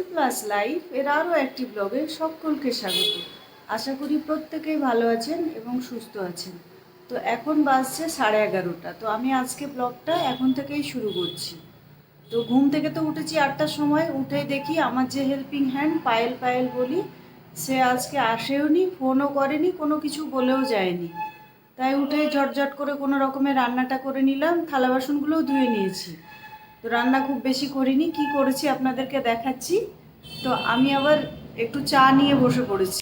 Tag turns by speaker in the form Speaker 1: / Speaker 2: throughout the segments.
Speaker 1: Forty plus life এর আরও একটি ব্লগে সকলকে স্বাগত। আশা করি প্রত্যেকেই ভালো আছেন এবং সুস্থ আছেন। তো এখন বাজছে সাড়ে এগারোটা। তো আমি আজকে ব্লগটা এখন থেকেই শুরু করছি। তো ঘুম থেকে তো উঠেছি আটটার সময় উঠে দেখি আমার যে হেল্পিং হ্যান্ড পায়েল পায়েল বলি, সে আজকে আসেও নি ফোনও করেনি, কোনো কিছু বলেও যায়নি। তাই উঠে ঝটঝট করে কোনো রকমের রান্নাটা করে নিলাম, থালা বাসনগুলোও ধুয়ে নিয়েছি। তো রান্না খুব বেশি করিনি, কি করেছি আপনাদেরকে দেখাচ্ছি। তো আমি আবার একটু চা নিয়ে বসে পড়েছি।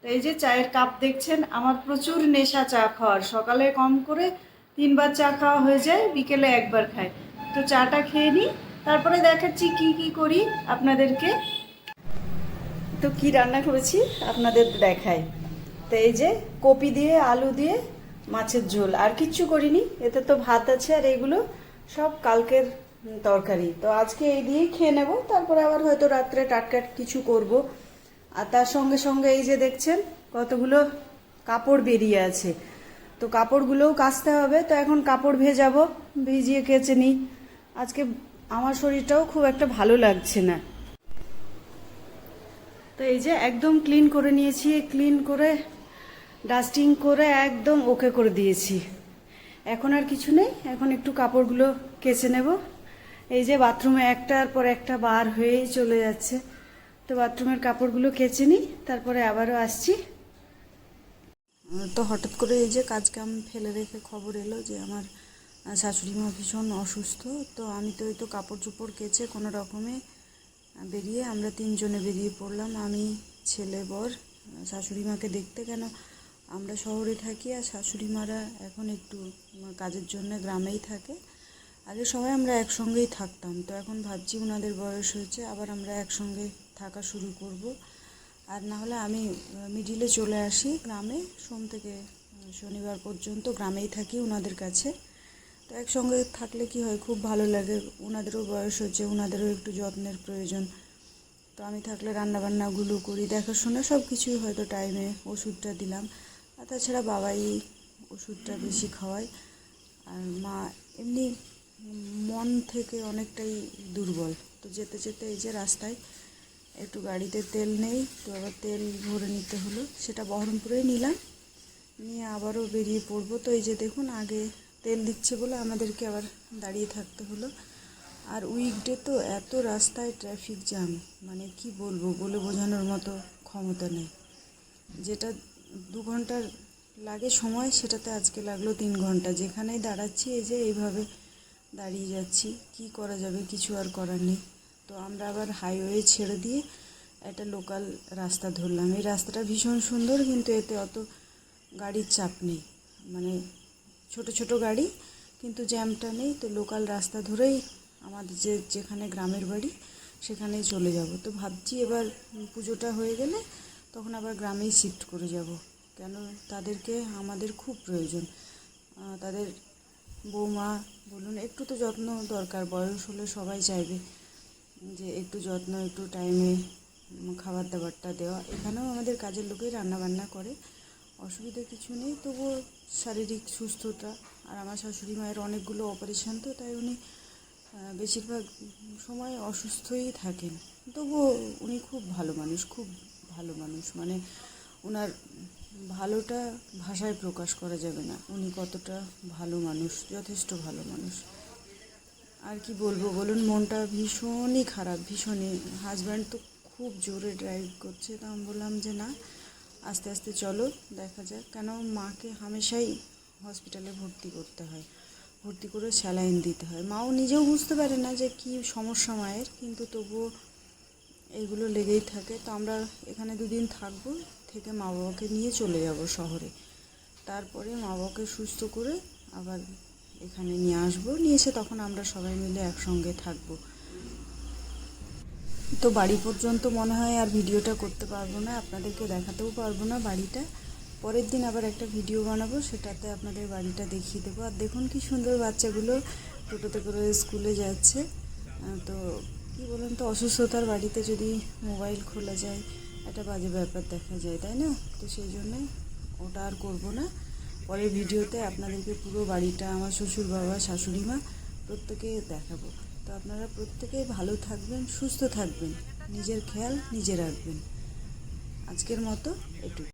Speaker 1: তো এই যে চায়ের কাপ দেখছেন, আমার প্রচুর নেশা চা খাওয়ার। সকালে কম করে তিনবার চা খাওয়া হয়ে যায়, বিকেলে একবার খাই। তো চাটা খেয়ে নিই, তারপরে দেখাচ্ছি কি কি করি আপনাদেরকে। তো কি রান্না করেছি আপনাদের দেখাই। তো এই যে কপি দিয়ে, আলু দিয়ে, মাছের ঝোল। আর কিচ্ছু করিনি, এতে তো ভাত আছে আর এগুলো। সব কালকের তরকারি। তো আজকে এই দিয়েই খেয়ে নেব, তারপরে আবার হয়তো রাত্রে টাটকা কিছু করব। আর তার সঙ্গে সঙ্গে এই যে দেখছেন, কতগুলো কাপড় বেরিয়ে আছে। তো কাপড়গুলোও কাচতে হবে, তো এখন কাপড় ভেজাবো, ভিজিয়ে কেচে নিই। আজকে আমার শরীরটাও খুব একটা ভালো লাগছে না। তো এই যে একদম ক্লিন করে নিয়েছি, ক্লিন করে, ডাস্টিং করে একদম ওকে করে দিয়েছি। এখন আর কিছু নেই। এখন একটু কাপড়গুলো কেচে নেব। এই যে বাথরুমে একটার পর একটা বার হয়েই চলে যাচ্ছে। তো বাথরুমের কাপড়গুলো কেচে নিই, তারপরে আবারও আসছি। তো হঠাৎ করে এই যে কাজ কাম ফেলে রেখে খবর এলো যে আমার শাশুড়ি মা ভীষণ অসুস্থ। তো আমি তো ওই তো কাপড় চোপড় কেচে কোনো রকমে বেরিয়ে আমরা তিনজনে বেরিয়ে পড়লাম। আমি, ছেলে, বর শাশুড়ি মাকে দেখতে কেন আমরা শহরে থাকি আর শাশুড়ি মারা এখন একটু কাজের জন্য গ্রামেই থাকে। আগে সবাই আমরা একসঙ্গেই থাকতাম, তো এখন ভাবছি ওনাদের বয়স হয়েছে, আবার আমরা একসঙ্গে থাকা শুরু করব। আর না হলে আমি মিডিলে চলে আসি গ্রামে, সোম থেকে শনিবার পর্যন্ত গ্রামেই থাকি ওনাদের কাছে। তো একসঙ্গে থাকলে কি হয়, খুব ভালো লাগে ওনাদেরও বয়স হচ্ছে ওনাদেরও একটু যত্নের প্রয়োজন। তো আমি থাকলে রান্নাবান্নাগুলো করি, দেখাশোনা সব কিছুই হয়তো টাইমে ওষুধটা দিলাম। আর তাছাড়া বাবাই ওষুধটা বেশি খাওয়ায়। আর মা এমনি মন থেকে অনেকটাই দুর্বল। তো যেতে যেতে এই যে রাস্তায় একটু গাড়িতে তেল নেই, তো আবার তেল ভরে নিতে হলো। সেটা বহরমপুরেই নিলাম। নিয়ে আবারও বেরিয়ে পড়ব। তো এই যে দেখুন, আগে তেল দিচ্ছে বলে আমাদেরকে আবার দাঁড়িয়ে থাকতে হলো। আর উইকডে তো এত রাস্তায় ট্রাফিক জ্যাম মানে কি বলব? বলে বোঝানোর মতো ক্ষমতা নেই। যেটা দু ঘণ্টার লাগে সময়, সেটাতে আজকে লাগল তিন ঘণ্টা। যেখানেই দাঁড়াচ্ছি, এই যে এইভাবে দাঁড়িয়ে যাচ্ছি, কি করা যাবে কিছু আর করার নেই। তো আমরা আবার হাইওয়ে ছেড়ে দিয়ে একটা লোকাল রাস্তা ধরলাম। এই রাস্তাটা ভীষণ সুন্দর, কিন্তু এতে অত গাড়ির চাপ নেই। মানে ছোট ছোট গাড়ি, কিন্তু জ্যামটা নেই। তো লোকাল রাস্তা ধরেই আমাদের যে, যেখানে গ্রামের বাড়ি, সেখানেই চলে যাব। তো ভাবছি এবার পুজোটা হয়ে গেলে তখন আবার গ্রামেই শিফট করে যাব। কেন? তাদেরকে আমাদের খুব প্রয়োজন। তাদের বৌমা বলুন, একটু তো যত্ন দরকার, বয়স হলে সবাই চাইবে যে একটু যত্ন, একটু টাইমে খাবার দাবারটা দেওয়া। এখানেও আমাদের কাজের লোকেই রান্না বান্না করে। অসুবিধা কিছু নেই, তবুও শারীরিক সুস্থতা। আর আমার শাশুড়ি মায়ের অনেকগুলো অপারেশন তো, তাই উনি বেশিরভাগ সময় অসুস্থই থাকেন। তবুও উনি খুব ভালো মানুষ, খুব ভালো মানুষ। মানে ওনার ভালোটা ভাষায় প্রকাশ করা যাবে না। উনি কতটা ভালো মানুষ, যথেষ্ট ভালো মানুষ। আর কি বলব বলুন, মনটা ভীষণই খারাপ, ভীষণই। হাজব্যান্ড তো খুব জোরে ড্রাইভ করছে, তো আমি বললাম যে না, আস্তে আস্তে চলো, দেখা যাক। কেন মাকে হামেশাই হসপিটালে ভর্তি করতে হয়। ভর্তি করে স্যালাইন দিতে হয়। মাও নিজেও বুঝতে পারে না যে কি সমস্যা মায়ের, কিন্তু তবুও এইগুলো লেগেই থাকে। তো আমরা এখানে দুদিন থাকব, থেকে মা বাবাকে নিয়ে চলে যাব শহরে। তারপরে মা বাবাকে সুস্থ করে আবার এখানে নিয়ে আসব। নিয়ে এসে তখন আমরা সবাই মিলে একসঙ্গে থাকব। তো বাড়ি পর্যন্ত মনে হয় আর ভিডিওটা করতে পারব না, আপনাদেরকে দেখাতেও পারব না বাড়িটা। পরের দিন আবার একটা ভিডিও বানাবো, সেটাতে আপনাদের বাড়িটা দেখিয়ে দেবো। আর দেখুন কি সুন্দর বাচ্চাগুলো টোটোতে করে স্কুলে যাচ্ছে। তো কি বলুন তো, অসুস্থতার বাড়িতে যদি মোবাইল খোলা যায়, একটা বাজে ব্যাপার দেখা যায়, তাই না? তো সেই জন্যে ওটা আর করব না। পরের ভিডিওতে আপনাদেরকে পুরো বাড়িটা, আমার শ্বশুর বাবা, শাশুড়ি মা প্রত্যেকে দেখাবো। তো আপনারা প্রত্যেকেই ভালো থাকবেন, সুস্থ থাকবেন। নিজের খেয়াল নিজে রাখবেন। আজকের মতো এটুকু।